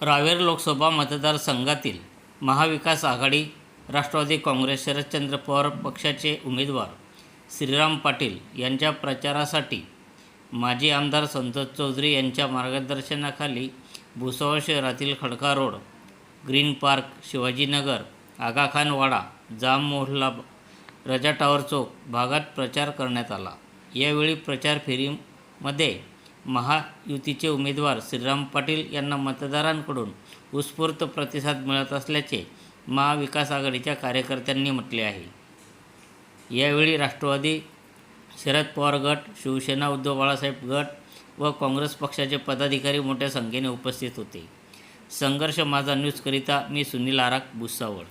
रावेर लोकसभा मतदारसंघातील महाविकास आघाडी राष्ट्रवादी काँग्रेस शरदचंद्र पवार पक्षाचे उमेदवार श्रीराम पाटील यांच्या प्रचारासाठी माजी आमदार संतोष चौधरी यांच्या मार्गदर्शनाखाली भुसावळ शहरातील Khadka road green park Shivajinagar Agakhan वाडा जाम मोहल्ला रजा टावर चौक भागात प्रचार करण्यात आला. यावेळी प्रचार फेरीमध्ये महायुतीचे उमेदवार श्रीराम पाटील यांना मतदारांकडून उत्स्फूर्त प्रतिसाद मिळत असल्याचे महाविकास आघाडीच्या कार्यकर्त्यांनी म्हटले आहे. यावेळी राष्ट्रवादी शरद पवार गट शिवसेना उद्धव बाळासाहेब गट व काँग्रेस पक्षाचे पदाधिकारी मोठ्या संख्येने उपस्थित होते. संघर्ष माझा न्यूजकरिता मी सुनील आराक भुसावळ.